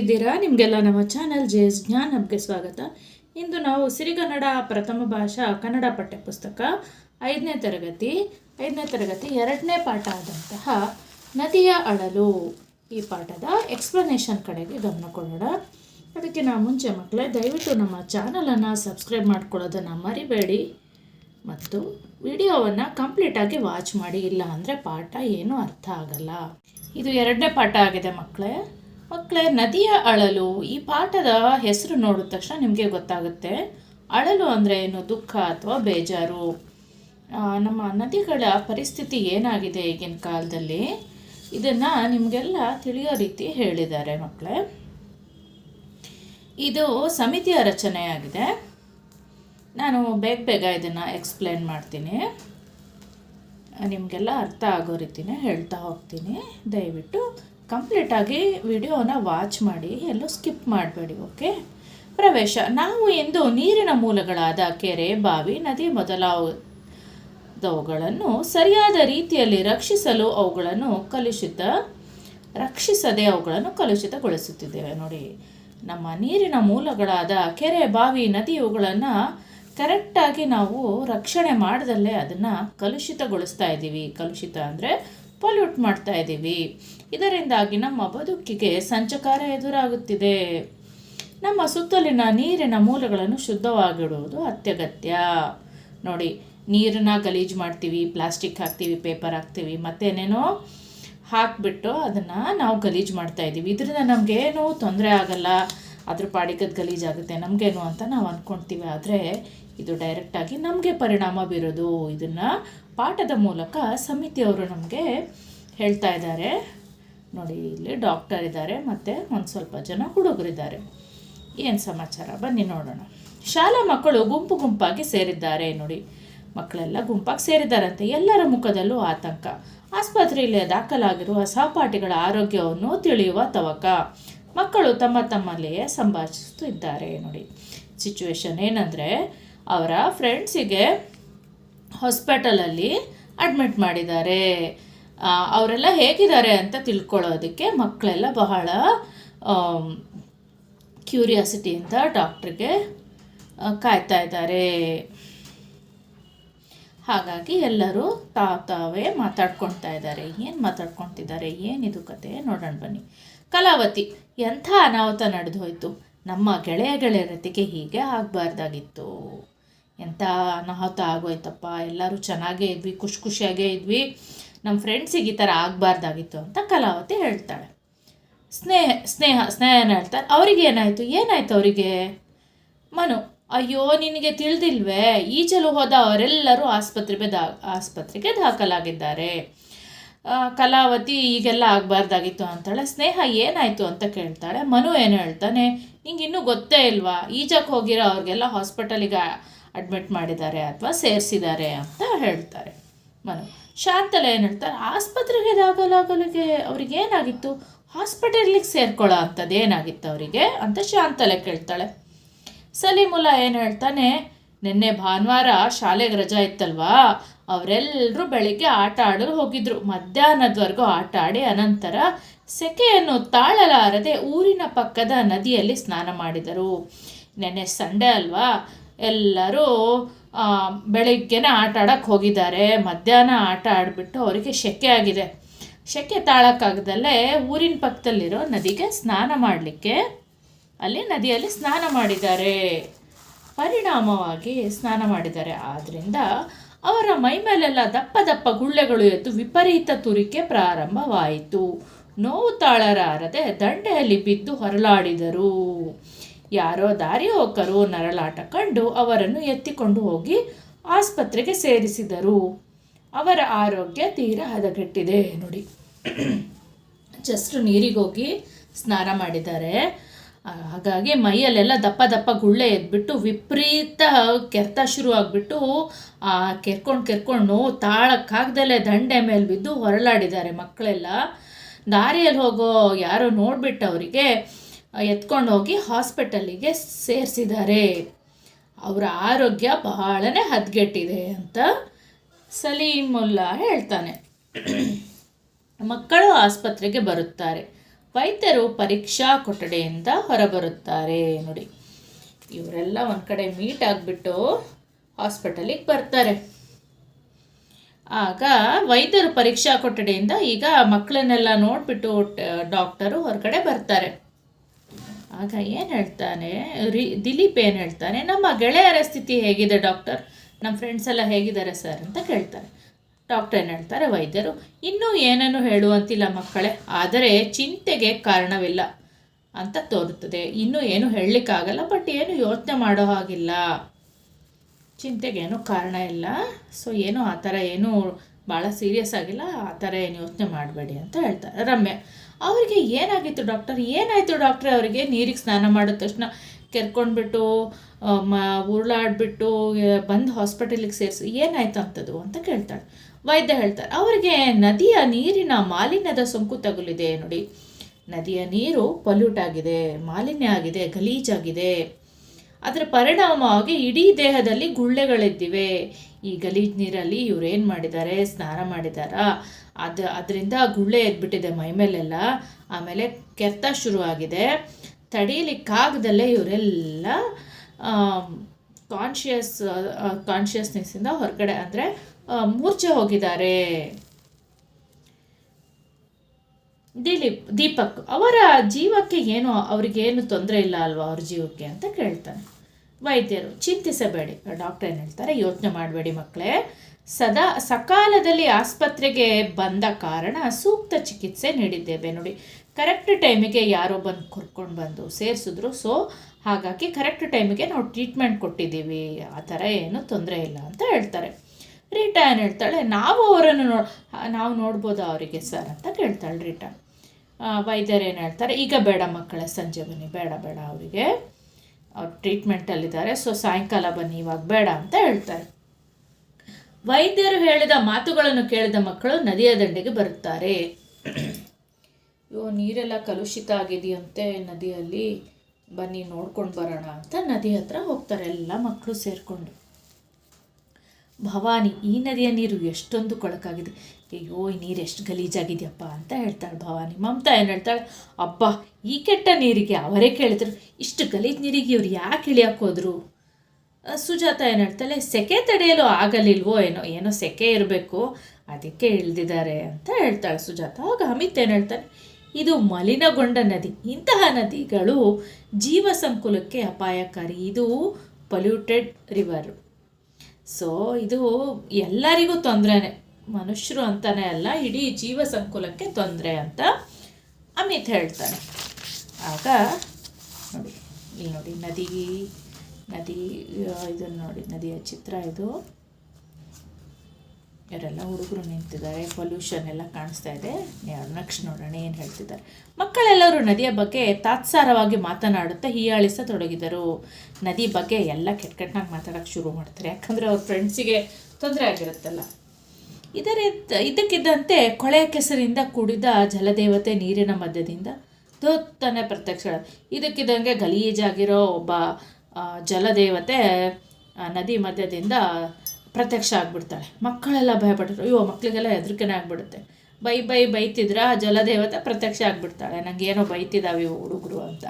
ಹೇಗಿದ್ದೀರಾ ನಿಮಗೆಲ್ಲ ನಮ್ಮ ಚಾನಲ್ ಜೆ ಎಸ್ ಜ್ಞಾನ್ ಹಬ್ಗೆ ಸ್ವಾಗತ. ಇಂದು ನಾವು ಸಿರಿಗನ್ನಡ ಪ್ರಥಮ ಭಾಷಾ ಕನ್ನಡ ಪಠ್ಯಪುಸ್ತಕ ಐದನೇ ತರಗತಿ ಐದನೇ ತರಗತಿ ಎರಡನೇ ಪಾಠ ಆದಂತಹ ನದಿಯ ಅಳಲು ಈ ಪಾಠದ ಎಕ್ಸ್ಪ್ಲನೇಷನ್ ಕಡೆಗೆ ಗಮನ ಕೊಡೋಣ. ಅದಕ್ಕೆ ನಾವು ಮುಂಚೆ ಮಕ್ಕಳೇ, ದಯವಿಟ್ಟು ನಮ್ಮ ಚಾನಲನ್ನು ಸಬ್ಸ್ಕ್ರೈಬ್ ಮಾಡ್ಕೊಳ್ಳೋದನ್ನು ಮರಿಬೇಡಿ. ಮತ್ತು ವಿಡಿಯೋವನ್ನು ಕಂಪ್ಲೀಟಾಗಿ ವಾಚ್ ಮಾಡಿ ಇಲ್ಲ ಅಂದರೆ ಪಾಠ ಏನೂ ಅರ್ಥ ಆಗಲ್ಲ. ಇದು ಎರಡನೇ ಪಾಠ ಆಗಿದೆ ಮಕ್ಕಳೇ. ಮಕ್ಕಳೇ, ನದಿಯ ಅಳಲು ಈ ಪಾಠದ ಹೆಸರು ನೋಡಿದ ತಕ್ಷಣ ನಿಮಗೆ ಗೊತ್ತಾಗುತ್ತೆ. ಅಳಲು ಅಂದರೆ ಏನು? ದುಃಖ ಅಥವಾ ಬೇಜಾರು? ನಮ್ಮ ನದಿಗಳ ಪರಿಸ್ಥಿತಿ ಏನಾಗಿದೆ ಈಗಿನ ಕಾಲದಲ್ಲಿ? ಇದನ್ನು ನಿಮಗೆಲ್ಲ ತಿಳಿಯೋ ರೀತಿ ಹೇಳಿದ್ದಾರೆ ಮಕ್ಕಳೇ. ಇದು ಸಮಿತಿಯ ರಚನೆಯಾಗಿದೆ. ನಾನು ಬೇಗ ಬೇಗ ಇದನ್ನು ಎಕ್ಸ್ಪ್ಲೇನ್ ಮಾಡ್ತೀನಿ. ನಿಮಗೆಲ್ಲ ಅರ್ಥ ಆಗೋ ರೀತಿನೇ ಹೇಳ್ತಾ ಹೋಗ್ತೀನಿ. ದಯವಿಟ್ಟು ಕಂಪ್ಲೀಟಾಗಿ ವಿಡಿಯೋನ ವಾಚ್ ಮಾಡಿ, ಎಲ್ಲೂ ಸ್ಕಿಪ್ ಮಾಡಬೇಡಿ ಓಕೆ ಪ್ರವೇಶ, ನಾವು ಇಂದು ನೀರಿನ ಮೂಲಗಳಾದ ಕೆರೆ, ಬಾವಿ, ನದಿ ಮೊದಲಾದವುಗಳನ್ನು ಸರಿಯಾದ ರೀತಿಯಲ್ಲಿ ರಕ್ಷಿಸಲು ಅವುಗಳನ್ನು ಕಲುಷಿತ, ರಕ್ಷಿಸದೆ ಅವುಗಳನ್ನು ಕಲುಷಿತಗೊಳಿಸುತ್ತಿದ್ದೇವೆ. ನೋಡಿ, ನಮ್ಮ ನೀರಿನ ಮೂಲಗಳಾದ ಕೆರೆ, ಬಾವಿ, ನದಿ ಇವುಗಳನ್ನು ಕರೆಕ್ಟಾಗಿ ನಾವು ರಕ್ಷಣೆ ಮಾಡ್ದಲ್ಲೇ ಅದನ್ನು ಕಲುಷಿತಗೊಳಿಸ್ತಾ ಇದ್ದೀವಿ ಕಲುಷಿತ ಅಂದರೆ ಪೊಲ್ಯೂಟ್ ಮಾಡ್ತಾ ಇದ್ದೀವಿ ಇದರಿಂದಾಗಿ ನಮ್ಮ ಬದುಕಿಗೆ ಸಂಚಕಾರ ಎದುರಾಗುತ್ತಿದೆ. ನಮ್ಮ ಸುತ್ತಲಿನ ನೀರಿನ ಮೂಲಗಳನ್ನು ಶುದ್ಧವಾಗಿಡುವುದು ಅತ್ಯಗತ್ಯ. ನೋಡಿ, ನೀರನ್ನ ಗಲೀಜು ಮಾಡ್ತೀವಿ, ಪ್ಲಾಸ್ಟಿಕ್ ಹಾಕ್ತೀವಿ, ಪೇಪರ್ ಹಾಕ್ತೀವಿ, ಮತ್ತೇನೇನೋ ಹಾಕಿಬಿಟ್ಟು ಅದನ್ನು ನಾವು ಗಲೀಜು ಮಾಡ್ತಾ ಇದ್ದೀವಿ. ಇದರಿಂದ ನಮಗೇನು ತೊಂದರೆ ಆಗಲ್ಲ. ಅದ್ರ ಪಾಡಿಗದ ಗಲೀಜಾಗುತ್ತೆ ನಮಗೇನು ಅಂತ ನಾವು ಅಂದ್ಕೊಳ್ತೀವಿ ಆದರೆ ಇದು ಡೈರೆಕ್ಟಾಗಿ ನಮಗೆ ಪರಿಣಾಮ ಬೀರೋದು. ಇದನ್ನು ಪಾಠದ ಮೂಲಕ ಸಮಿತಿಯವರು ನಮಗೆ ಹೇಳ್ತಾ ಇದ್ದಾರೆ. ನೋಡಿ, ಇಲ್ಲಿ ಡಾಕ್ಟರ್ ಇದ್ದಾರೆ, ಮತ್ತು ಒಂದು ಸ್ವಲ್ಪ ಜನ ಹುಡುಗರಿದ್ದಾರೆ ಏನು ಸಮಾಚಾರ? ಬನ್ನಿ ನೋಡೋಣ. ಶಾಲಾ ಮಕ್ಕಳು ಗುಂಪು ಗುಂಪಾಗಿ ಸೇರಿದ್ದಾರೆ ನೋಡಿ. ಮಕ್ಕಳೆಲ್ಲ ಗುಂಪಾಗಿ ಸೇರಿದ್ದಾರಂತೆ. ಎಲ್ಲರ ಮುಖದಲ್ಲೂ ಆತಂಕ. ಆಸ್ಪತ್ರೆಯಲ್ಲಿ ದಾಖಲಾಗಿರುವ ಸಹಪಾಠಿಗಳ ಆರೋಗ್ಯವನ್ನು ತಿಳಿಯುವ ತವಕ. ಮಕ್ಕಳು ತಮ್ಮ ತಮ್ಮಲ್ಲಿಯೇ ಸಂಭಾಷಿಸುತ್ತಿದ್ದಾರೆ ನೋಡಿ. ಸಿಚುವೇಶನ್ ಏನಂದರೆ, ಅವರ ಫ್ರೆಂಡ್ಸಿಗೆ ಹಾಸ್ಪಿಟಲಲ್ಲಿ ಅಡ್ಮಿಟ್ ಮಾಡಿದ್ದಾರೆ. ಅವರೆಲ್ಲ ಹೇಗಿದ್ದಾರೆ ಅಂತ ತಿಳ್ಕೊಳ್ಳೋದಕ್ಕೆ ಮಕ್ಕಳೆಲ್ಲ ಬಹಳ ಕ್ಯೂರಿಯಾಸಿಟಿಯಿಂದ ಡಾಕ್ಟ್ರಿಗೆ ಕಾಯ್ತಾ ಇದ್ದಾರೆ. ಹಾಗಾಗಿ ಎಲ್ಲರೂ ತಾವು ತಾವೇ ಮಾತಾಡ್ಕೊಳ್ತಾ ಇದ್ದಾರೆ. ಏನು ಮಾತಾಡ್ಕೊಳ್ತಿದ್ದಾರೆ? ಏನಿದು ಕತೆ? ನೋಡೋಣ ಬನ್ನಿ. ಕಲಾವತಿ, ಎಂಥ ಅನಾಹುತ ನಡೆದು ಹೋಯಿತು ನಮ್ಮ ಗೆಳೆಯ ಗೆಳೆಯರತಿಗೆ ಹೀಗೆ ಆಗಬಾರ್ದಾಗಿತ್ತು. ಎಂಥ ಅನಾಹುತ ಆಗೋಯ್ತಪ್ಪ? ಎಲ್ಲರೂ ಚೆನ್ನಾಗೇ ಇದ್ವಿ, ಖುಷಿ ಖುಷಿಯಾಗೇ ಇದ್ವಿ. ನಮ್ಮ ಫ್ರೆಂಡ್ಸಿಗೆ ಈ ಥರ ಆಗಬಾರ್ದಾಗಿತ್ತು ಅಂತ ಕಲಾವತಿ ಹೇಳ್ತಾಳೆ. ಸ್ನೇಹ ಸ್ನೇಹ, ಸ್ನೇಹನ ಹೇಳ್ತಾರೆ ಅವರಿಗೆ ಏನಾಯಿತು? ಏನಾಯ್ತು ಅವರಿಗೆ? ಮನು, ಅಯ್ಯೋ, ನಿನಗೆ ತಿಳಿದಿಲ್ವೇ? ಈಜಲು ಹೋದ ಅವರೆಲ್ಲರೂ ಆಸ್ಪತ್ರೆಗೆ ದಾ ಆಸ್ಪತ್ರೆಗೆ ದಾಖಲಾಗಿದ್ದಾರೆ. ಕಲಾವತಿ ಈಗೆಲ್ಲ ಆಗಬಾರ್ದಾಗಿತ್ತು ಅಂತಾಳೆ. ಸ್ನೇಹ ಏನಾಯಿತು ಅಂತ ಕೇಳ್ತಾಳೆ. ಮನು ಏನು ಹೇಳ್ತಾನೆ? ನಿಂಗೆ ಇನ್ನೂ ಗೊತ್ತೇ ಇಲ್ವಾ? ಈಜಕ್ಕೆ ಹೋಗಿರೋ ಅವ್ರಿಗೆಲ್ಲ ಹಾಸ್ಪಿಟಲಿಗೆ ಅಡ್ಮಿಟ್ ಮಾಡಿದ್ದಾರೆ ಅಥವಾ ಸೇರಿಸಿದ್ದಾರೆ ಅಂತ ಹೇಳ್ತಾರೆ ಮನು. ಶಾಂತಲ ಏನು ಹೇಳ್ತಾರೆ ಆಸ್ಪತ್ರೆಗೆ ದಾಖಲಾಗಲಿಗೆ ಅವ್ರಿಗೆ ಏನಾಗಿತ್ತು? ಹಾಸ್ಪಿಟಲಿಗೆ ಸೇರ್ಕೊಳ್ಳೋ ಅಂಥದ್ದು ಏನಾಗಿತ್ತು ಅವರಿಗೆ ಅಂತ ಶಾಂತಲೆ ಕೇಳ್ತಾಳೆ. ಸಲೀಮುಲ್ಲಾ ಏನು ಹೇಳ್ತಾನೆ? ನಿನ್ನೆ ಭಾನುವಾರ ಶಾಲೆಗೆ ರಜಾ ಇತ್ತಲ್ವಾ? ಅವರೆಲ್ಲರೂ ಬೆಳಿಗ್ಗೆ ಆಟ ಆಡಲು ಹೋಗಿದ್ರು. ಮಧ್ಯಾಹ್ನದವರೆಗೂ ಆಟ ಆಡಿ ಅನಂತರ ಸೆಕೆಯನ್ನು ತಾಳಲಾರದೆ ಊರಿನ ಪಕ್ಕದ ನದಿಯಲ್ಲಿ ಸ್ನಾನ ಮಾಡಿದರು. ನೆನ್ನೆ ಸಂಡೆ ಅಲ್ವಾ? ಎಲ್ಲರೂ ಬೆಳಿಗ್ಗೆನೇ ಆಟ ಆಡಕ್ಕೆ ಹೋಗಿದ್ದಾರೆ. ಮಧ್ಯಾಹ್ನ ಆಟ ಆಡಿಬಿಟ್ಟು ಅವರಿಗೆ ಶೆಕೆ ಆಗಿದೆ. ಶೆಕೆ ತಾಳಕ್ಕಾಗದಲ್ಲೇ ಊರಿನ ಪಕ್ಕದಲ್ಲಿರೋ ನದಿಗೆ ಸ್ನಾನ ಮಾಡಲಿಕ್ಕೆ ಅಲ್ಲಿ ನದಿಯಲ್ಲಿ ಸ್ನಾನ ಮಾಡಿದ್ದಾರೆ. ಪರಿಣಾಮವಾಗಿ ಸ್ನಾನ ಮಾಡಿದ್ದಾರೆ. ಆದ್ದರಿಂದ ಅವರ ಮೈಮೇಲೆಲ್ಲ ದಪ್ಪ ದಪ್ಪ ಗುಳ್ಳೆಗಳು ಎದ್ದು ವಿಪರೀತ ತುರಿಕೆ ಪ್ರಾರಂಭವಾಯಿತು. ನೋವು ತಾಳರಾರದೆ ದಂಡೆಯಲ್ಲಿ ಬಿದ್ದು ಹೊರಲಾಡಿದರು. ಯಾರೋ ದಾರಿ ಹೋಕರು ನರಳಾಟ ಕಂಡು ಅವರನ್ನು ಎತ್ತಿಕೊಂಡು ಹೋಗಿ ಆಸ್ಪತ್ರೆಗೆ ಸೇರಿಸಿದರು. ಅವರ ಆರೋಗ್ಯ ತೀರಾ ಹದಗೆಟ್ಟಿದೆ, ನೋಡಿ. ಜಸ್ಟ್ ನೀರಿಗೋಗಿ ಸ್ನಾನ ಮಾಡಿದ್ದಾರೆ. ಹಾಗಾಗಿ ಮೈಯಲ್ಲೆಲ್ಲ ದಪ್ಪ ದಪ್ಪ ಗುಳ್ಳೆ ಎದ್ಬಿಟ್ಟು ವಿಪರೀತ ಕೆರ್ತ ಶುರು ಆಗಿಬಿಟ್ಟು ಕೆರ್ಕೊಂಡು ಕೆರ್ಕೊಂಡು ತಾಳಕ್ಕಾಗ್ದಲೆ ತಾಳಕ್ಕಾಗ್ದಲೇ ದಂಡೆ ಮೇಲೆ ಬಿದ್ದು ಹೊರಳಾಡಿದ್ದಾರೆ ಮಕ್ಕಳೆಲ್ಲ. ದಾರಿಯಲ್ಲಿ ಹೋಗೋ ಯಾರೋ ನೋಡ್ಬಿಟ್ಟು ಅವರಿಗೆ ಎತ್ಕೊಂಡು ಹೋಗಿ ಹಾಸ್ಪಿಟಲಿಗೆ ಸೇರಿಸಿದ್ದಾರೆ. ಅವರ ಆರೋಗ್ಯ ಬಹಳನೇ ಹದಗೆಟ್ಟಿದೆ ಅಂತ ಸಲೀಮುಲ್ಲಾ ಹೇಳ್ತಾನೆ. ಮಕ್ಕಳು ಆಸ್ಪತ್ರೆಗೆ ಬರುತ್ತಾರೆ. ವೈದ್ಯರು ಪರೀಕ್ಷಾ ಕೊಠಡಿಯಿಂದ ಹೊರಬರುತ್ತಾರೆ. ನೋಡಿ, ಇವರೆಲ್ಲ ಒಂದು ಕಡೆ ಮೀಟ್ ಆಗಿಬಿಟ್ಟು ಹಾಸ್ಪಿಟಲಿಗೆ ಬರ್ತಾರೆ. ಆಗ ವೈದ್ಯರು ಪರೀಕ್ಷಾ ಕೊಠಡಿಯಿಂದ ಈಗ ಮಕ್ಕಳನ್ನೆಲ್ಲ ನೋಡಿಬಿಟ್ಟು, ಡಾಕ್ಟರು ಹೊರಗಡೆ ಬರ್ತಾರೆ. ಆಗ ಏನು ಹೇಳ್ತಾನೆ? ರಿ, ದಿಲೀಪ್ ಏನು ಹೇಳ್ತಾನೆ? ನಮ್ಮ ಗೆಳೆಯರ ಸ್ಥಿತಿ ಹೇಗಿದೆ ಡಾಕ್ಟರ್? ನಮ್ಮ ಫ್ರೆಂಡ್ಸ್ ಎಲ್ಲ ಹೇಗಿದ್ದಾರೆ ಸರ್ ಅಂತ ಕೇಳ್ತಾರೆ. ಡಾಕ್ಟರ್ ಏನು ಹೇಳ್ತಾರೆ? ವೈದ್ಯರು, ಇನ್ನೂ ಏನನ್ನು ಹೇಳುವಂತಿಲ್ಲ ಮಕ್ಕಳೇ, ಆದರೆ ಚಿಂತೆಗೆ ಕಾರಣವಿಲ್ಲ ಅಂತ ತೋರುತ್ತದೆ. ಇನ್ನೂ ಏನು ಹೇಳಲಿಕ್ಕಾಗಲ್ಲ ಬಟ್ ಏನು ಯೋಚನೆ ಮಾಡೋ ಹಾಗಿಲ್ಲ. ಚಿಂತೆಗೇನು ಕಾರಣ ಇಲ್ಲ. ಸೊ ಏನು ಆ ಥರ ಏನು ಭಾಳ ಸೀರಿಯಸ್ ಆಗಿಲ್ಲ, ಆ ಥರ ಏನು ಯೋಚನೆ ಮಾಡಬೇಡಿ ಅಂತ ಹೇಳ್ತಾರೆ. ರಮ್ಯ ಅವರಿಗೆ ಏನಾಗಿತ್ತು ಡಾಕ್ಟರ್ ಏನಾಯಿತು ಡಾಕ್ಟ್ರೆ ಅವರಿಗೆ? ನೀರಿಗೆ ಸ್ನಾನ ಮಾಡಿದ ತಕ್ಷಣ ಕೆರ್ಕೊಂಡ್ಬಿಟ್ಟು ಮ, ಉರುಳಾಡ್ಬಿಟ್ಟು ಬಂದು ಹಾಸ್ಪಿಟಲಿಗೆ ಸೇರಿಸಿ. ಏನಾಯ್ತು ಅಂಥದ್ದು ಅಂತ ಕೇಳ್ತಾಳೆ. ವೈದ್ಯ ಹೇಳ್ತಾರೆ, ಅವರಿಗೆ ನದಿಯ ನೀರಿನ ಮಾಲಿನ್ಯದ ಸೋಂಕು ತಗುಲಿದೆ ನೋಡಿ. ನದಿಯ ನೀರು ಪೊಲ್ಯೂಟ್ ಆಗಿದೆ, ಮಾಲಿನ್ಯ ಆಗಿದೆ, ಗಲೀಜಾಗಿದೆ. ಅದರ ಪರಿಣಾಮವಾಗಿ ಇಡೀ ದೇಹದಲ್ಲಿ ಗುಳ್ಳೆಗಳಿದ್ದಿವೆ. ಈ ಗಲೀಜ್ ನೀರಲ್ಲಿ ಇವ್ರು ಏನು ಮಾಡಿದ್ದಾರೆ? ಸ್ನಾನ ಮಾಡಿದಾರಾ ಅದು, ಅದರಿಂದ ಗುಳ್ಳೆ ಎದ್ಬಿಟ್ಟಿದೆ ಮೈಮೇಲೆಲ್ಲ ಆಮೇಲೆ ಕೆತ್ತ ಶುರುವಾಗಿದೆ. ತಡೀಲಿಕ್ಕಾಗದಲ್ಲೇ ಇವರೆಲ್ಲ ಕಾನ್ಷಿಯಸ್ ಕಾನ್ಷಿಯಸ್ನೆಸ್ಸಿಂದ ಹೊರಗಡೆ ಅಂದರೆ ಮೂರ್ಛೆ ಹೋಗಿದ್ದಾರೆ. ದಿಲೀಪ್, ದೀಪಕ್ ಅವರ ಜೀವಕ್ಕೆ ಏನು, ಅವ್ರಿಗೇನು ತೊಂದರೆ ಇಲ್ಲ ಅಲ್ವಾ ಅವ್ರ ಜೀವಕ್ಕೆ ಅಂತ ಕೇಳ್ತಾನೆ. ವೈದ್ಯರು, ಚಿಂತಿಸಬೇಡಿ. ಡಾಕ್ಟರ್ ಏನು ಹೇಳ್ತಾರೆ, ಯೋಚನೆ ಮಾಡಬೇಡಿ ಮಕ್ಕಳೇ. ಸದಾ ಸಕಾಲದಲ್ಲಿ ಆಸ್ಪತ್ರೆಗೆ ಬಂದ ಕಾರಣ ಸೂಕ್ತ ಚಿಕಿತ್ಸೆ ನೀಡಿದ್ದೇವೆ ನೋಡಿ. ಕರೆಕ್ಟ್ ಟೈಮಿಗೆ ಯಾರೋ ಬಂದು ಕರ್ಕೊಂಡು ಬಂದು ಸೇರಿಸಿದ್ರು. ಸೊ, ಹಾಗಾಗಿ ಕರೆಕ್ಟ್ ಟೈಮಿಗೆ ನಾವು ಟ್ರೀಟ್ಮೆಂಟ್ ಕೊಟ್ಟಿದ್ದೀವಿ. ಆ ಥರ ಏನು ತೊಂದರೆ ಇಲ್ಲ ಅಂತ ಹೇಳ್ತಾರೆ. ರೀಟಾ ಏನು ಹೇಳ್ತಾಳೆ, ನಾವು ಅವರನ್ನು ನೋ, ನಾವು ನೋಡ್ಬೋದು ಅವರಿಗೆ ಸರ್ ಅಂತ ಕೇಳ್ತಾಳೆ ರೀಟಾ. ವೈದ್ಯರು ಏನು ಹೇಳ್ತಾರೆ, ಈಗ ಬೇಡ ಮಕ್ಕಳ, ಸಂಜೆ ಬನ್ನಿ, ಬೇಡ ಬೇಡ ಅವರಿಗೆ. ಅವ್ರು ಟ್ರೀಟ್ಮೆಂಟಲ್ಲಿದ್ದಾರೆ ಸೊ ಸಾಯಂಕಾಲ ಬನ್ನಿ, ಇವಾಗ ಬೇಡ ಅಂತ ಹೇಳ್ತಾರೆ. ವೈದ್ಯರು ಹೇಳಿದ ಮಾತುಗಳನ್ನು ಕೇಳಿದ ಮಕ್ಕಳು ನದಿಯ ದಂಡೆಗೆ ಬರುತ್ತಾರೆ. ಅಯ್ಯೋ, ನೀರೆಲ್ಲ ಕಲುಷಿತ ಆಗಿದೆಯಂತೆ ನದಿಯಲ್ಲಿ. ಬನ್ನಿ, ನೋಡ್ಕೊಂಡು ಬರೋಣ ಅಂತ ನದಿ ಹತ್ರ ಹೋಗ್ತಾರೆ ಎಲ್ಲ ಮಕ್ಕಳು ಸೇರಿಕೊಂಡು. ಭವಾನಿ, ಈ ನದಿಯ ನೀರು ಎಷ್ಟೊಂದು ಕೊಳಕಾಗಿದೆ. ಅಯ್ಯೋ ಈ ನೀರು ಎಷ್ಟು ಗಲೀಜಾಗಿದೆಯಪ್ಪ ಅಂತ ಹೇಳ್ತಾಳೆ ಭವಾನಿ ಮಮತಾ ಏನು ಹೇಳ್ತಾಳೆ? ಅಪ್ಪ ಈ ಕೆಟ್ಟ ನೀರಿಗೆ ಅವರೇ ಕೇಳಿದ್ರು. ಇಷ್ಟು ಗಲೀಜು ನೀರಿಗೆ ಇವ್ರು ಯಾಕೆ ಇಳಿಯಕ್ಕೆ ಹೋದರು? ಸುಜಾತ ಏನು ಹೇಳ್ತಾಳೆ? ಸೆಕೆ ತಡೆಯಲು ಆಗಲಿಲ್ವೋ ಏನೋ ಏನೋ ಸೆಕೆ ಇರಬೇಕು, ಅದಕ್ಕೆ ಇಳಿದಿದ್ದಾರೆ ಅಂತ ಹೇಳ್ತಾಳೆ ಸುಜಾತ. ಆಗ ಅಮಿತ್ ಏನು ಹೇಳ್ತಾನೆ? ಇದು ಮಲಿನಗೊಂಡ ನದಿ. ಇಂತಹ ನದಿಗಳು ಜೀವ ಸಂಕುಲಕ್ಕೆ ಅಪಾಯಕಾರಿ. ಇದು ಪೊಲ್ಯೂಟೆಡ್ ರಿವರ್. ಸೊ, ಇದು ಎಲ್ಲರಿಗೂ ತೊಂದರೆನೇ. ಮನುಷ್ಯರು ಅಂತಾನೆ ಅಲ್ಲ, ಇಡೀ ಜೀವ ಸಂಕುಲಕ್ಕೆ ತೊಂದರೆ ಅಂತ ಅಮಿತ್ ಹೇಳ್ತಾನೆ. ಆಗ ನೋಡಿ, ಇಲ್ಲಿ ನೋಡಿ, ನದಿ ನದಿ ಇದನ್ನು ನೋಡಿ, ನದಿಯ ಚಿತ್ರ ಇದು. ಇವರೆಲ್ಲ ಹುಡುಗರು ನಿಂತಿದ್ದಾರೆ ಪೊಲ್ಯೂಷನ್ ಎಲ್ಲ ಕಾಣಿಸ್ತಾ ಇದೆ. ನೆಕ್ಸ್ಟ್ ನೋಡೋಣ ಏನು ಹೇಳ್ತಿದ್ದಾರೆ. ಮಕ್ಕಳೆಲ್ಲರೂ ನದಿಯ ಬಗ್ಗೆ ತಾತ್ಸಾರವಾಗಿ ಮಾತನಾಡುತ್ತಾ ಹೀಯಾಳಿಸತೊಡಗಿದರು ನದಿ ಬಗ್ಗೆ ಎಲ್ಲ ಕೆಟ್ಟ ಕೆಟ್ಟನಾಗಿ ಮಾತಾಡೋಕ್ಕೆ ಶುರು ಮಾಡ್ತಾರೆ. ಯಾಕಂದರೆ ಅವ್ರ ಫ್ರೆಂಡ್ಸಿಗೆ ತೊಂದರೆ ಆಗಿರುತ್ತಲ್ಲ. ಇದರ ಇದಕ್ಕಿದ್ದಂತೆ ಕೊಳೆ ಕೆಸರಿಂದ ಕೂಡಿದ ಜಲದೇವತೆ ನೀರಿನ ಮಧ್ಯದಿಂದ ದೊತ್ತನೆ ಪ್ರತ್ಯಕ್ಷ ಇದಕ್ಕಿದ್ದಂಗೆ ಗಲೀಜಾಗಿರೋ ಒಬ್ಬ ಜಲದೇವತೆ ನದಿ ಮಧ್ಯದಿಂದ ಪ್ರತ್ಯಕ್ಷ ಆಗಿಬಿಡ್ತಾಳೆ. ಮಕ್ಕಳೆಲ್ಲ ಭಯಪಟ್ಟರು. ಅಯ್ಯೋ ಮಕ್ಕಳಿಗೆಲ್ಲ ಹೆದರಿಕೆನೇ ಆಗಿಬಿಡುತ್ತೆ. ಬೈ ಬೈ, ಬೈತಿದ್ರ ಆ ಜಲದೇವತೆ ಪ್ರತ್ಯಕ್ಷ ಆಗಿಬಿಡ್ತಾಳೆ. ನನಗೇನೋ ಬೈತಿದ್ದಾವೆ ಹುಡುಗರು ಅಂತ.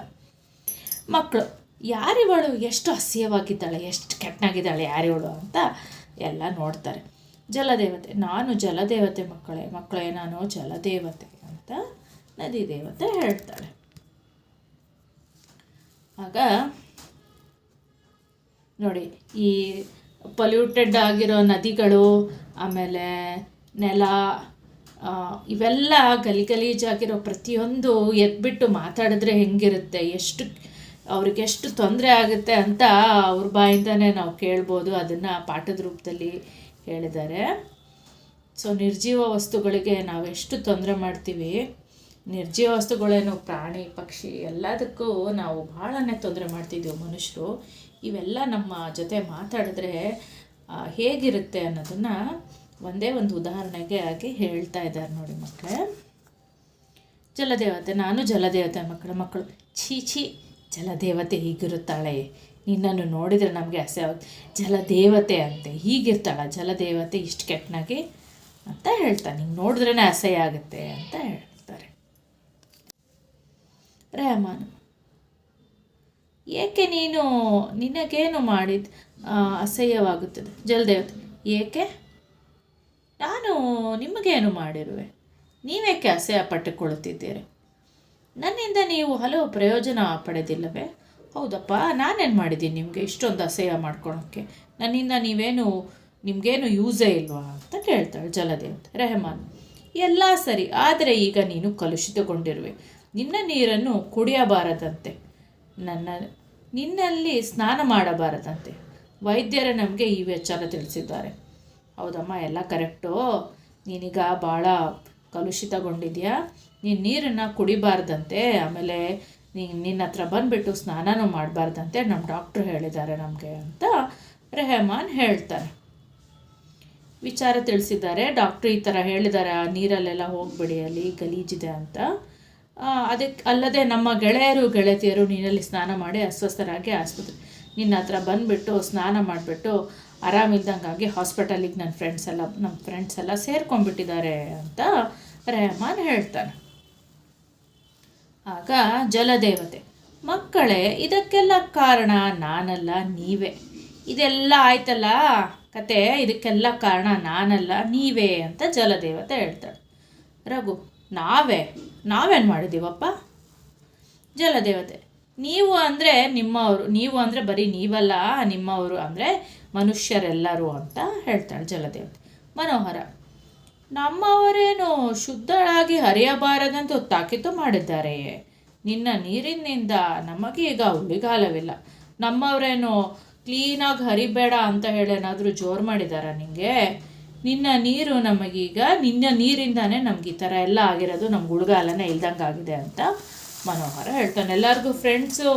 ಮಕ್ಕಳು ಯಾರಿವಳು ಎಷ್ಟು ಅಸಹ್ಯವಾಗಿದ್ದಾಳೆ, ಎಷ್ಟು ಕೆಟ್ಟನಾಗಿದ್ದಾಳೆ ಯಾರಿವಳು ಅಂತ ಎಲ್ಲ ನೋಡ್ತಾರೆ. ಜಲದೇವತೆ. ನಾನು ಜಲದೇವತೆ ಮಕ್ಕಳೇ. ಮಕ್ಕಳೇ, ನಾನು ಜಲದೇವತೆ ಅಂತ ನದಿ ದೇವತೆ ಹೇಳ್ತಾಳೆ. ಆಗ ನೋಡಿ, ಈ ಪೊಲ್ಯೂಟೆಡ್ ಆಗಿರೋ ನದಿಗಳು, ಆಮೇಲೆ ನೆಲ ಇವೆಲ್ಲ ಗಲಿ ಗಲೀಜಾಗಿರೋ ಪ್ರತಿಯೊಂದು ಎದ್ಬಿಟ್ಟು ಮಾತಾಡಿದ್ರೆ ಹೆಂಗಿರುತ್ತೆ? ಎಷ್ಟು, ಅವ್ರಿಗೆ ಎಷ್ಟು ತೊಂದರೆ ಆಗುತ್ತೆ ಅಂತ ಅವ್ರ ಬಾಯಿಂದನೇ ನಾವು ಕೇಳ್ಬೋದು. ಅದನ್ನು ಪಾಠದ ರೂಪದಲ್ಲಿ ಹೇಳಿದ್ದಾರೆ. ಸೊ ನಿರ್ಜೀವ ವಸ್ತುಗಳಿಗೆ ನಾವು ಎಷ್ಟು ತೊಂದರೆ ಮಾಡ್ತೀವಿ? ನಿರ್ಜೀವ ವಸ್ತುಗಳೇನು ಪ್ರಾಣಿ, ಪಕ್ಷಿ ಎಲ್ಲದಕ್ಕೂ ನಾವು ಭಾಳನೇ ತೊಂದರೆ ಮಾಡ್ತಿದ್ದೀವಿ ಮನುಷ್ಯರು. ಇವೆಲ್ಲ ನಮ್ಮ ಜೊತೆ ಮಾತಾಡಿದ್ರೆ ಹೇಗಿರುತ್ತೆ ಅನ್ನೋದನ್ನು ಒಂದೇ ಒಂದು ಉದಾಹರಣೆಗೆ ಆಗಿ ಹೇಳ್ತಾ ಇದ್ದಾರೆ ನೋಡಿ ಮಕ್ಕಳೇ ಜಲದೇವತೆ, ನಾನು ಜಲದೇವತೆ ಮಕ್ಕಳು ಮಕ್ಕಳು. ಛೀ ಛೀ, ಜಲದೇವತೆ ಹೀಗಿರುತ್ತಾಳೆ. ನಿನ್ನನ್ನು ನೋಡಿದರೆ ನಮಗೆ ಅಸಹ್ಯ ಆಗುತ್ತೆ. ಜಲದೇವತೆ ಅಂತೆ, ಹೀಗಿರ್ತಾಳ ಜಲದೇವತೆ ಇಷ್ಟು ಕೆಟ್ಟನಾಗಿ? ಅಂತ ಹೇಳ್ತಾನೆ. ಹಿಂಗೆ ನೋಡಿದ್ರೇ ಅಸಹ್ಯ ಆಗುತ್ತೆ ಅಂತ ಹೇಳ್ತಾರೆ. ರೆಹಮಾನ್ ಏಕೆ ನೀನು ನಿನಗೇನು ಮಾಡಿದ ಅಸಹ್ಯವಾಗುತ್ತದೆ? ಜಲದೇವತೆ, ಏಕೆ? ನಾನು ನಿಮಗೇನು ಮಾಡಿರುವೆ? ನೀವೇಕೆ ಅಸಹ್ಯ ಪಟ್ಟುಕೊಳ್ಳುತ್ತಿದ್ದೀರಿ? ನನ್ನಿಂದ ನೀವು ಹಲವು ಪ್ರಯೋಜನ ಪಡೆದಿಲ್ಲವೇ? ಹೌದಪ್ಪ, ನಾನೇನು ಮಾಡಿದ್ದೀನಿ ನಿಮಗೆ ಇಷ್ಟೊಂದು ಅಸಹ್ಯ ಮಾಡ್ಕೊಳೋಕ್ಕೆ? ನನ್ನಿಂದ ನೀವೇನು, ನಿಮಗೇನು ಯೂಸೇ ಇಲ್ವಾ ಅಂತ ಕೇಳ್ತಾಳೆ ಜಲದೇವತೆ. ರೆಹಮಾನ್, ಎಲ್ಲ ಸರಿ, ಆದರೆ ಈಗ ನೀನು ಕಲುಷಿತಗೊಂಡಿರುವೆ. ನಿನ್ನ ನೀರನ್ನು ಕುಡಿಯಬಾರದಂತೆ. ನನ್ನ, ನಿನ್ನಲ್ಲಿ ಸ್ನಾನ ಮಾಡಬಾರದಂತೆ. ವೈದ್ಯರು ನಮಗೆ ಈ ವಿಚಾರ ತಿಳಿಸಿದ್ದಾರೆ. ಹೌದಮ್ಮ, ಎಲ್ಲ ಕರೆಕ್ಟು ನೀನೀಗ ಭಾಳ ಕಲುಷಿತಗೊಂಡಿದ್ಯಾ? ನೀನು ನೀರನ್ನು ಕುಡಿಬಾರ್ದಂತೆ, ಆಮೇಲೆ ನೀನು ನಿನ್ನ ಹತ್ರ ಬಂದುಬಿಟ್ಟು ಸ್ನಾನನೂ ಮಾಡಬಾರ್ದಂತೆ ನಮ್ಮ ಡಾಕ್ಟ್ರು ಹೇಳಿದ್ದಾರೆ ನಮಗೆ ಅಂತ ರೆಹಮಾನ್ ಹೇಳ್ತಾರೆ. ವಿಚಾರ ತಿಳಿಸಿದ್ದಾರೆ. ಡಾಕ್ಟ್ರು ಈ ಥರ ಹೇಳಿದ್ದಾರೆ, ಆ ನೀರಲ್ಲೆಲ್ಲ ಹೋಗ್ಬಿಡಿ, ಅಲ್ಲಿ ಗಲೀಜಿದೆ ಅಂತ. ಅದಕ್ಕೆ ಅಲ್ಲದೆ ನಮ್ಮ ಗೆಳೆಯರು, ಗೆಳತಿಯರು ನೀರಲ್ಲಿ ಸ್ನಾನ ಮಾಡಿ ಅಸ್ವಸ್ಥರಾಗಿ ಆಸ್ಪತ್ರೆ ನಿನ್ನ ಹತ್ರ ಬಂದುಬಿಟ್ಟು ಸ್ನಾನ ಮಾಡಿಬಿಟ್ಟು ಆರಾಮಿಲ್ದಂಗಾಗಿ ಹಾಸ್ಪಿಟಲಿಗೆ ನನ್ನ ಫ್ರೆಂಡ್ಸ್ ಎಲ್ಲ ನಮ್ಮ ಫ್ರೆಂಡ್ಸ್ ಎಲ್ಲ ಸೇರ್ಕೊಂಡ್ಬಿಟ್ಟಿದ್ದಾರೆ ಅಂತ ರೆಹಮಾನ್ ಹೇಳ್ತಾನೆ. ಆಗ ಜಲದೇವತೆ, ಮಕ್ಕಳೇ, ಇದಕ್ಕೆಲ್ಲ ಕಾರಣ ನಾನಲ್ಲ, ನೀವೇ. ಇದೆಲ್ಲ ಆಯ್ತಲ್ಲ? ಕತೆ, ಇದಕ್ಕೆಲ್ಲ ಕಾರಣ ನಾನಲ್ಲ, ನೀವೇ ಅಂತ ಜಲದೇವತೆ ಹೇಳ್ತಾಳೆ. ರಘು, ನಾವೇ? ನಾವೇನು ಮಾಡಿದ್ದೀವಪ್ಪ? ಜಲದೇವತೆ, ನೀವು ಅಂದರೆ ನಿಮ್ಮವರು, ನೀವು ಅಂದರೆ ಬರೀ ನೀವಲ್ಲ, ನಿಮ್ಮವರು ಅಂದರೆ ಮನುಷ್ಯರೆಲ್ಲರೂ ಅಂತ ಹೇಳ್ತಾಳೆ ಜಲದೇವತೆ. ಮನೋಹರ ನಮ್ಮವರೇನು ಶುದ್ಧಳಾಗಿ ಹರಿಯಬಾರದಂತ ತಾಕೀತು ಮಾಡಿದ್ದಾರೆ. ನಿನ್ನ ನೀರಿನಿಂದ ನಮಗೀಗ ಉಳಿಗಾಲವಿಲ್ಲ ನಮ್ಮವರೇನು ಕ್ಲೀನಾಗಿ ಹರಿಬೇಡ ಅಂತ ಹೇಳಿ ಏನಾದರೂ ಜೋರು ಮಾಡಿದಾರ ನಿಮಗೆ ನಿನ್ನ ನೀರು ನಮಗೀಗ, ನಿನ್ನ ನೀರಿಂದಾನೇ ನಮ್ಗೆ ಈ ಥರ ಎಲ್ಲ ಆಗಿರೋದು, ನಮ್ಗೆ ಉಳಿಗಾಲನೇ ಇಲ್ದಂಗೆ ಆಗಿದೆ ಅಂತ ಮನೋಹರ ಹೇಳ್ತಾನೆ. ಎಲ್ಲರಿಗೂ ಫ್ರೆಂಡ್ಸು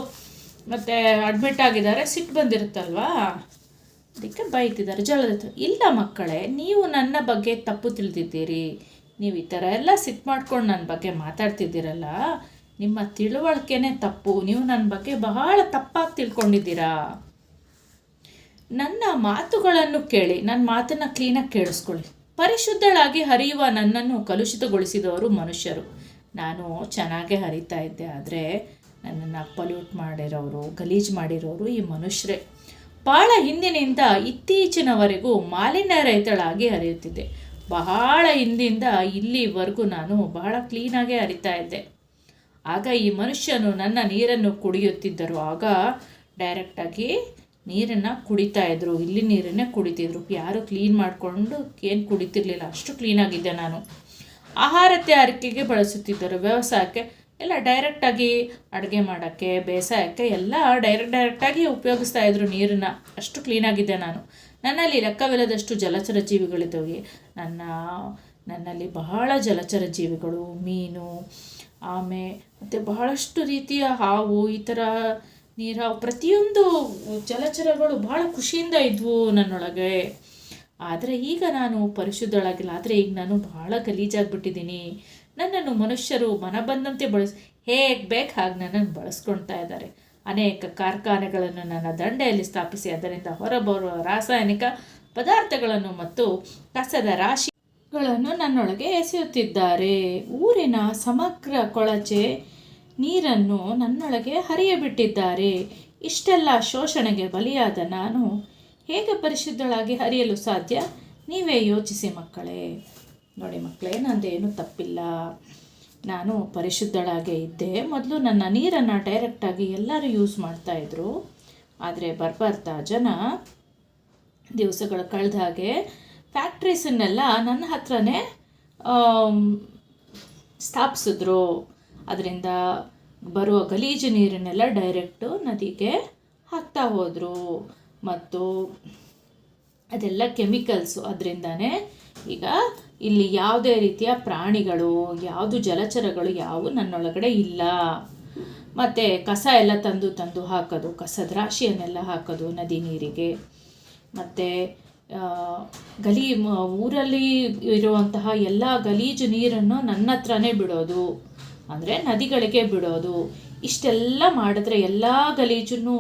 ಮತ್ತು ಅಡ್ಮಿಟ್ ಆಗಿದ್ದಾರೆ, ಸಿಟ್ಟು ಬಂದಿರುತ್ತಲ್ವಾ? ಅದಕ್ಕೆ ಬೈತಿದ್ದಾರೆ ಜಲದ ಇಲ್ಲ ಮಕ್ಕಳೇ, ನೀವು ನನ್ನ ಬಗ್ಗೆ ತಪ್ಪು ತಿಳಿದಿದ್ದೀರಿ. ನೀವು ಈ ಥರ ಎಲ್ಲ ಸಿಟ್ಟು ಮಾಡ್ಕೊಂಡು ನನ್ನ ಬಗ್ಗೆ ಮಾತಾಡ್ತಿದ್ದೀರಲ್ಲ, ನಿಮ್ಮ ತಿಳುವಳಿಕೆನೇ ತಪ್ಪು, ನೀವು ನನ್ನ ಬಗ್ಗೆ ಬಹಳ ತಪ್ಪಾಗಿ ತಿಳ್ಕೊಂಡಿದ್ದೀರಾ? ನನ್ನ ಮಾತುಗಳನ್ನು ಕೇಳಿ, ನನ್ನ ಮಾತನ್ನು ಕ್ಲೀನಾಗಿ ಕೇಳಿಸ್ಕೊಳ್ಳಿ. ಪರಿಶುದ್ಧಳಾಗಿ ಹರಿಯುವ ನನ್ನನ್ನು ಕಲುಷಿತಗೊಳಿಸಿದವರು ಮನುಷ್ಯರು. ನಾನು ಚೆನ್ನಾಗೇ ಹರಿತಾ ಇದ್ದೆ, ಆದರೆ ನನ್ನನ್ನು ಪಲ್ಯೂಟ್ ಮಾಡಿರೋರು, ಗಲೀಜು ಮಾಡಿರೋರು ಈ ಮನುಷ್ಯರೇ. ಭಾಳ ಹಿಂದಿನಿಂದ ಇತ್ತೀಚಿನವರೆಗೂ ಮಾಲಿನ್ಯ ರಹಿತಳಾಗಿ ಹರಿಯುತ್ತಿದ್ದೆ. ಬಹಳ ಹಿಂದಿಂದ ಇಲ್ಲಿವರೆಗೂ ನಾನು ಬಹಳ ಕ್ಲೀನಾಗೇ ಹರಿತಾ ಇದ್ದೆ. ಆಗ ಈ ಮನುಷ್ಯನು ನನ್ನ ನೀರನ್ನು ಕುಡಿಯುತ್ತಿದ್ದರು. ಆಗ ಡೈರೆಕ್ಟಾಗಿ ನೀರನ್ನು ಕುಡಿತಾ ಇದ್ದರು ಇಲ್ಲಿ ನೀರನ್ನೇ ಕುಡಿತಿದ್ರು. ಯಾರು ಕ್ಲೀನ್ ಮಾಡಿಕೊಂಡು ಏನು ಕುಡಿತಿರ್ಲಿಲ್ಲ. ಅಷ್ಟು ಕ್ಲೀನಾಗಿದ್ದೆ ನಾನು. ಆಹಾರ ತಯಾರಿಕೆಗೆ ಬಳಸುತ್ತಿದ್ದರು. ವ್ಯವಸಾಯಕ್ಕೆ ಎಲ್ಲ ಡೈರೆಕ್ಟಾಗಿ ಅಡುಗೆ ಮಾಡೋಕ್ಕೆ, ಬೇಸಾಯಕ್ಕೆ ಎಲ್ಲ ಡೈರೆಕ್ಟ್ ಡೈರೆಕ್ಟಾಗಿ ಉಪಯೋಗಿಸ್ತಾ ಇದ್ರು ನೀರನ್ನು ಅಷ್ಟು ಕ್ಲೀನಾಗಿದ್ದೆ ನಾನು. ನನ್ನಲ್ಲಿ ಲೆಕ್ಕವಿಲ್ಲದಷ್ಟು ಜಲಚರ ಜೀವಿಗಳಿದ್ದಾವೆ. ನನ್ನ, ನನ್ನಲ್ಲಿ ಬಹಳ ಜಲಚರ ಜೀವಿಗಳು, ಮೀನು, ಆಮೆ, ಮತ್ತು ಬಹಳಷ್ಟು ರೀತಿಯ ಹಾವು, ಈ ಥರ ನೀರಾವು ಪ್ರತಿಯೊಂದು ಜಲಚರಗಳು ಬಹಳ ಖುಷಿಯಿಂದ ಇದ್ವು ನನ್ನೊಳಗೆ. ಆದರೆ ಈಗ ನಾನು ಪರಿಶುದ್ಧಳಾಗಿಲ್ಲ. ಆದರೆ ಈಗ ನಾನು ಬಹಳ ಗಲೀಜಾಗಿಬಿಟ್ಟಿದ್ದೀನಿ. ನನ್ನನ್ನು ಮನುಷ್ಯರು ಮನ ಬಂದಂತೆ ಬಳಸಿ, ಹೇಗೆ ಬೇಕು ಹಾಗೆ ನನ್ನನ್ನು ಬಳಸ್ಕೊಳ್ತಾ ಇದ್ದಾರೆ. ಅನೇಕ ಕಾರ್ಖಾನೆಗಳನ್ನು ನನ್ನ ದಂಡೆಯಲ್ಲಿ ಸ್ಥಾಪಿಸಿ, ಅದರಿಂದ ಹೊರಬರುವ ರಾಸಾಯನಿಕ ಪದಾರ್ಥಗಳನ್ನು ಮತ್ತು ಕಸದ ರಾಶಿಗಳನ್ನು ನನ್ನೊಳಗೆ ಎಸೆಯುತ್ತಿದ್ದಾರೆ. ಊರಿನ ಸಮಗ್ರ ಕೊಳಚೆ ನೀರನ್ನು ನನ್ನೊಳಗೆ ಹರಿಯಬಿಟ್ಟಿದ್ದಾರೆ. ಇಷ್ಟೆಲ್ಲ ಶೋಷಣೆಗೆ ಬಲಿಯಾದ ನಾನು ಹೇಗೆ ಪರಿಶುದ್ಧಳಾಗಿ ಹರಿಯಲು ಸಾಧ್ಯ? ನೀವೇ ಯೋಚಿಸಿ ಮಕ್ಕಳೇ. ನೋಡಿ ಮಕ್ಕಳೇ ನಂದೇನು ತಪ್ಪಿಲ್ಲ. ನಾನು ಪರಿಶುದ್ಧಳಾಗೇ ಇದ್ದೆ. ಮೊದಲು ನನ್ನ ನೀರನ್ನು ಡೈರೆಕ್ಟಾಗಿ ಎಲ್ಲರೂ ಯೂಸ್ ಮಾಡ್ತಾಯಿದ್ರು ಆದರೆ ಬರ್ಬರ್ತಾ ಜನ ದಿವಸಗಳು ಕಳೆದ ಹಾಗೆ ಫ್ಯಾಕ್ಟ್ರೀಸನ್ನೆಲ್ಲ ನನ್ನ ಹತ್ರನೇ ಸ್ಥಾಪಿಸಿದ್ರು. ಅದರಿಂದ ಬರುವ ಗಲೀಜು ನೀರನ್ನೆಲ್ಲ ಡೈರೆಕ್ಟು ನದಿಗೆ ಹಾಕ್ತಾ ಹೋದರು. ಮತ್ತು ಅದೆಲ್ಲ ಕೆಮಿಕಲ್ಸು ಅದರಿಂದನೇ ಈಗ ಇಲ್ಲಿ ಯಾವುದೇ ರೀತಿಯ ಪ್ರಾಣಿಗಳು, ಯಾವುದು ಜಲಚರಗಳು ಯಾವು ನನ್ನೊಳಗಡೆ ಇಲ್ಲ. ಮತ್ತು ಕಸ ಎಲ್ಲ ತಂದು ತಂದು ಹಾಕೋದು ಕಸದ ರಾಶಿಯನ್ನೆಲ್ಲ ಹಾಕೋದು ನದಿ ನೀರಿಗೆ. ಮತ್ತು ಗಲೀ ಊರಲ್ಲಿ ಇರುವಂತಹ ಎಲ್ಲ ಗಲೀಜು ನೀರನ್ನು ನನ್ನ ಹತ್ರನೇ ಬಿಡೋದು, ಅಂದರೆ ನದಿಗಳಿಗೆ ಬಿಡೋದು. ಇಷ್ಟೆಲ್ಲ ಮಾಡಿದ್ರೆ ಎಲ್ಲ ಗಲೀಜನ್ನು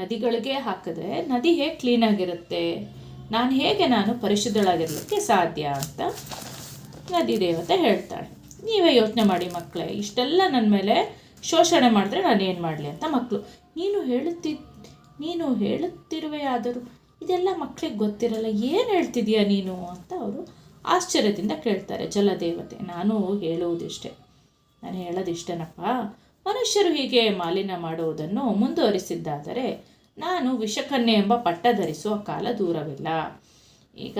ನದಿಗಳಿಗೆ ಹಾಕಿದ್ರೆ ನದಿ ಹೇಗೆ ಕ್ಲೀನಾಗಿರುತ್ತೆ ನಾನು ಹೇಗೆ ನಾನು ಪರಿಶುದ್ಧಳಾಗಿರಲಿಕ್ಕೆ ಸಾಧ್ಯ ಅಂತ ನದಿ ದೇವತೆ ಹೇಳ್ತಾಳೆ. ನೀವೇ ಯೋಚನೆ ಮಾಡಿ ಮಕ್ಕಳೇ, ಇಷ್ಟೆಲ್ಲ ನನ್ನ ಮೇಲೆ ಶೋಷಣೆ ಮಾಡಿದ್ರೆ ನಾನು ಏನು ಮಾಡಲಿ ಅಂತ ಮಕ್ಕಳು ನೀನು ಹೇಳುತ್ತಿ, ನೀನು ಹೇಳುತ್ತಿರುವೆಯಾದರೂ ಇದೆಲ್ಲ ಮಕ್ಕಳಿಗೆ ಗೊತ್ತಿರಲ್ಲ, ಏನು ಹೇಳ್ತಿದೀಯ ನೀನು ಅಂತ ಅವರು ಆಶ್ಚರ್ಯದಿಂದ ಕೇಳ್ತಾರೆ ಜಲದೇವತೆ. ನಾನು ಹೇಳುವುದಿಷ್ಟೇ. ನಾನು ಹೇಳೋದಿಷ್ಟೇನಪ್ಪ. ಮನುಷ್ಯರು ಹೀಗೆ ಮಾಲಿನ್ಯ ಮಾಡುವುದನ್ನು ಮುಂದುವರಿಸಿದ್ದಾದರೆ ನಾನು ವಿಷಕನ್ಯೆ ಎಂಬ ಪಟ್ಟ ಧರಿಸುವ ಕಾಲ ದೂರವಿಲ್ಲ. ಈಗ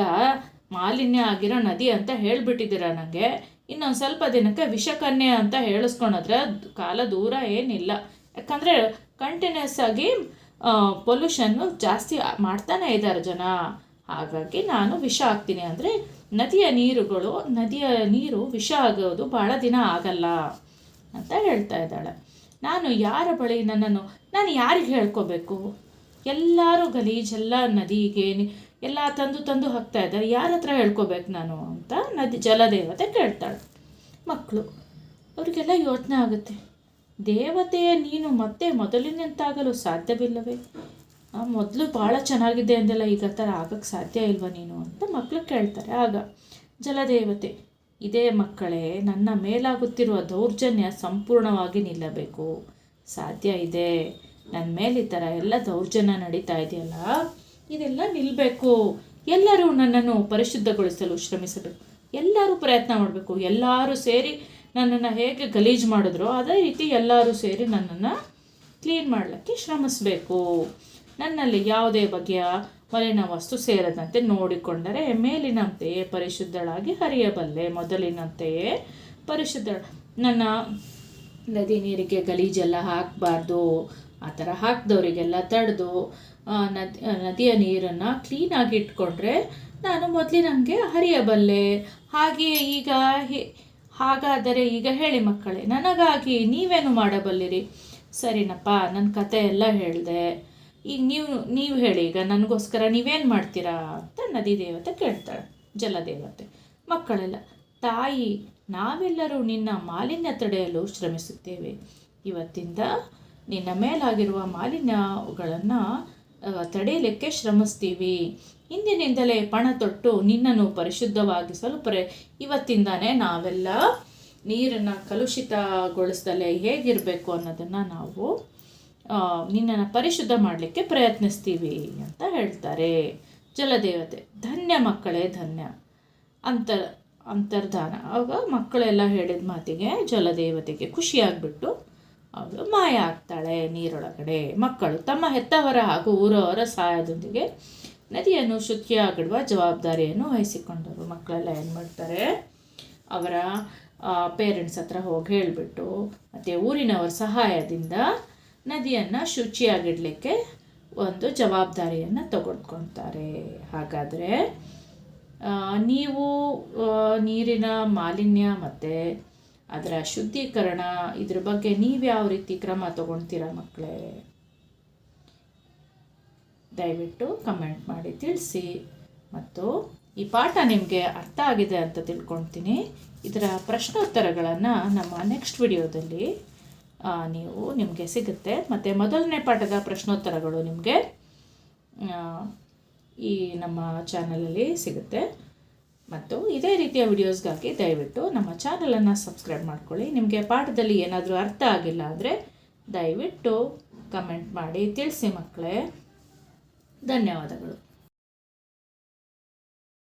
ಮಾಲಿನ್ಯ ಆಗಿರೋ ನದಿ ಅಂತ ಹೇಳಿಬಿಟ್ಟಿದ್ದೀರ ನನಗೆ ಇನ್ನೊಂದು ಸ್ವಲ್ಪ ದಿನಕ್ಕೆ ವಿಷಕನ್ಯೆ ಅಂತ ಹೇಳಿಸ್ಕೊಳೋದ್ರೆ ಕಾಲ ದೂರ ಏನಿಲ್ಲ. ಯಾಕಂದರೆ ಕಂಟಿನ್ಯೂಸ್ ಆಗಿ ಪೊಲ್ಯೂಷನ್ನು ಜಾಸ್ತಿ ಮಾಡ್ತಾನೆ ಇದ್ದಾರೆ ಜನ. ಹಾಗಾಗಿ ನಾನು ವಿಷ ಆಗ್ತೀನಿ ಅಂದರೆ ನದಿಯ ನೀರುಗಳು, ನದಿಯ ನೀರು ವಿಷ ಆಗೋದು ಭಾಳ ದಿನ ಆಗಲ್ಲ ಅಂತ ಹೇಳ್ತಾ ಇದ್ದಾಳೆ. ನಾನು ಯಾರ ಬಳಿ ನನ್ನನ್ನು, ನಾನು ಯಾರಿಗೆ ಹೇಳ್ಕೋಬೇಕು? ಎಲ್ಲರೂ ಗಲೀಜೆಲ್ಲ ನದಿಗೆ ಎಲ್ಲ ತಂದು ತಂದು ಹಾಕ್ತಾ ಇದ್ದಾರೆ. ಯಾರ ಹತ್ರ ಹೇಳ್ಕೋಬೇಕು ನಾನು ಅಂತ ನದಿ, ಜಲದೇವತೆ ಕೇಳ್ತಾಳೆ. ಮಕ್ಕಳು ಅವರಿಗೆಲ್ಲ ಯೋಚನೆ ಆಗುತ್ತೆ. ದೇವತೆಯ ನೀನು ಮತ್ತೆ ಮೊದಲಿನಂತಾಗಲು ಸಾಧ್ಯವಿಲ್ಲವೇ? ಮೊದಲು ಭಾಳ ಚೆನ್ನಾಗಿದೆ ಅಂದೆಲ್ಲ ಈಗ ಥರ ಆಗಕ್ಕೆ ಸಾಧ್ಯ ಇಲ್ವಾ ನೀನು ಅಂತ ಮಕ್ಕಳು ಕೇಳ್ತಾರೆ. ಆಗ ಜಲದೇವತೆ, ಇದೇ ಮಕ್ಕಳೇ, ನನ್ನ ಮೇಲಾಗುತ್ತಿರುವ ದೌರ್ಜನ್ಯ ಸಂಪೂರ್ಣವಾಗಿ ನಿಲ್ಲಬೇಕು. ಸಾಧ್ಯ ಇದೆ. ನನ್ನ ಮೇಲೆ ಈ ಥರ ಎಲ್ಲ ದೌರ್ಜನ್ಯ ನಡೀತಾ ಇದೆಯಲ್ಲ, ಇದೆಲ್ಲ ನಿಲ್ಲಬೇಕು ಎಲ್ಲರೂ ನನ್ನನ್ನು ಪರಿಶುದ್ಧಗೊಳಿಸಲು ಶ್ರಮಿಸಬೇಕು. ಎಲ್ಲರೂ ಪ್ರಯತ್ನ ಮಾಡಬೇಕು. ಎಲ್ಲರೂ ಸೇರಿ ನನ್ನನ್ನು ಹೇಗೆ ಗಲೀಜು ಮಾಡಿದ್ರೋ ಅದೇ ರೀತಿ ಎಲ್ಲರೂ ಸೇರಿ ನನ್ನನ್ನು ಕ್ಲೀನ್ ಮಾಡಲಿಕ್ಕೆ ಶ್ರಮಿಸಬೇಕು. ನನ್ನಲ್ಲಿ ಯಾವುದೇ ಬಗೆಯ ಮಲಿನ ವಸ್ತು ಸೇರದಂತೆ ನೋಡಿಕೊಂಡರೆ ಮೇಲಿನಂತೆಯೇ ಪರಿಶುದ್ಧಳಾಗಿ ಹರಿಯಬಲ್ಲೆ. ಮೊದಲಿನಂತೆಯೇ ಪರಿಶುದ್ಧ ನನ್ನ ನದಿ ನೀರಿಗೆ ಗಲೀಜೆಲ್ಲ ಹಾಕಬಾರ್ದು. ಆ ಥರ ಹಾಕಿದವರಿಗೆಲ್ಲ ತಡೆದು ನದಿ ನದಿಯ ನೀರನ್ನು ಕ್ಲೀನಾಗಿ ಇಟ್ಕೊಂಡ್ರೆ ನಾನು ಮೊದಲಿನಂಗೆ ಹರಿಯಬಲ್ಲೆ. ಹಾಗೆಯೇ ಈಗ ಹಾಗಾದರೆ ಈಗ ಹೇಳಿ ಮಕ್ಕಳೇ, ನನಗಾಗಿ ನೀವೇನು ಮಾಡಬಲ್ಲಿರಿ? ಸರಿನಪ್ಪ ನನ್ನ ಕತೆ ಎಲ್ಲ ಹೇಳಿದೆ. ಈಗ ನೀವು ನೀವು ಹೇಳಿ, ಈಗ ನನಗೋಸ್ಕರ ನೀವೇನು ಮಾಡ್ತೀರಾ ಅಂತ ನದಿ ದೇವತೆ ಕೇಳ್ತಾಳೆ ಜಲದೇವತೆ ಮಕ್ಕಳೆಲ್ಲ, ತಾಯಿ, ನಾವೆಲ್ಲರೂ ನಿನ್ನ ಮಾಲಿನ್ಯ ತಡೆಯಲು ಶ್ರಮಿಸುತ್ತೇವೆ. ಇವತ್ತಿಂದ ನಿನ್ನ ಮೇಲಾಗಿರುವ ಮಾಲಿನ್ಯಗಳನ್ನು ತಡೆಯಲಿಕ್ಕೆ ಶ್ರಮಿಸ್ತೀವಿ. ಇಂದಿನಿಂದಲೇ ಪಣ ತೊಟ್ಟು ನಿನ್ನನ್ನು ಪರಿಶುದ್ಧವಾಗಿಸಲು ಪರಿ ಇವತ್ತಿಂದಾನೇ ನಾವೆಲ್ಲ ನೀರನ್ನು ಕಲುಷಿತಗೊಳಿಸ್ದಲೇ ಹೇಗಿರಬೇಕು ಅನ್ನೋದನ್ನು ನಾವು ನಿನ್ನನ್ನು ಪರಿಶುದ್ಧ ಮಾಡಲಿಕ್ಕೆ ಪ್ರಯತ್ನಿಸ್ತೀವಿ ಅಂತ ಹೇಳ್ತಾರೆ. ಜಲದೇವತೆ, ಧನ್ಯ ಮಕ್ಕಳೇ, ಧನ್ಯ. ಅಂತರ್ ಅಂತರ್ಧಾನ. ಆವಾಗ ಮಕ್ಕಳೆಲ್ಲ ಹೇಳಿದ ಮಾತಿಗೆ ಜಲದೇವತೆಗೆ ಖುಷಿಯಾಗ್ಬಿಟ್ಟು ಅವಳು ಮಾಯ ಆಗ್ತಾಳೆ ನೀರೊಳಗಡೆ. ಮಕ್ಕಳು ತಮ್ಮ ಹೆತ್ತವರ ಹಾಗೂ ಊರವರ ಸಹಾಯದೊಂದಿಗೆ ನದಿಯನ್ನು ಶುಚಿಯಾಗಿಡುವ ಜವಾಬ್ದಾರಿಯನ್ನು ವಹಿಸಿಕೊಂಡರು. ಮಕ್ಕಳೆಲ್ಲ ಏನು ಮಾಡ್ತಾರೆ? ಅವರ ಪೇರೆಂಟ್ಸ್ ಹತ್ರ ಹೋಗಿ ಹೇಳಿಬಿಟ್ಟು, ಮತ್ತು ಊರಿನವರ ಸಹಾಯದಿಂದ ನದಿಯನ್ನು ಶುಚಿಯಾಗಿಡಲಿಕ್ಕೆ ಒಂದು ಜವಾಬ್ದಾರಿಯನ್ನು ತಗೊಂಡ್ಕೊತಾರೆ. ಹಾಗಾದರೆ ನೀವು ನೀರಿನ ಮಾಲಿನ್ಯ ಮತ್ತು ಅದರ ಶುದ್ಧೀಕರಣ, ಇದ್ರ ಬಗ್ಗೆ ನೀವು ಯಾವ ರೀತಿ ಕ್ರಮ ತಗೊಳ್ತೀರಾ ಮಕ್ಕಳೇ ದಯವಿಟ್ಟು ಕಮೆಂಟ್ ಮಾಡಿ ತಿಳಿಸಿ. ಮತ್ತು ಈ ಪಾಠ ನಿಮಗೆ ಅರ್ಥ ಆಗಿದೆ ಅಂತ ತಿಳ್ಕೊಳ್ತೀನಿ. ಇದರ ಪ್ರಶ್ನೋತ್ತರಗಳನ್ನು ನಮ್ಮ ನೆಕ್ಸ್ಟ್ ವಿಡಿಯೋದಲ್ಲಿ ನೀವು ನಿಮಗೆ ಸಿಗುತ್ತೆ. ಮತ್ತು ಮೊದಲನೇ ಪಾಠದ ಪ್ರಶ್ನೋತ್ತರಗಳು ನಿಮಗೆ ಈ ನಮ್ಮ ಚಾನಲಲ್ಲಿ ಸಿಗುತ್ತೆ. ಮತ್ತು ಇದೇ ರೀತಿಯ ವಿಡಿಯೋಸ್ಗಾಗಿ ದಯವಿಟ್ಟು ನಮ್ಮ ಚಾನಲನ್ನು ಸಬ್ಸ್ಕ್ರೈಬ್ ಮಾಡ್ಕೊಳ್ಳಿ. ನಿಮಗೆ ಪಾಠದಲ್ಲಿ ಏನಾದರೂ ಅರ್ಥ ಆಗಿಲ್ಲ ಅಂದರೆ ದಯವಿಟ್ಟು ಕಮೆಂಟ್ ಮಾಡಿ. ತಿಳಿಸಿ ಮಕ್ಕಳೇ, ಧನ್ಯವಾದಗಳು.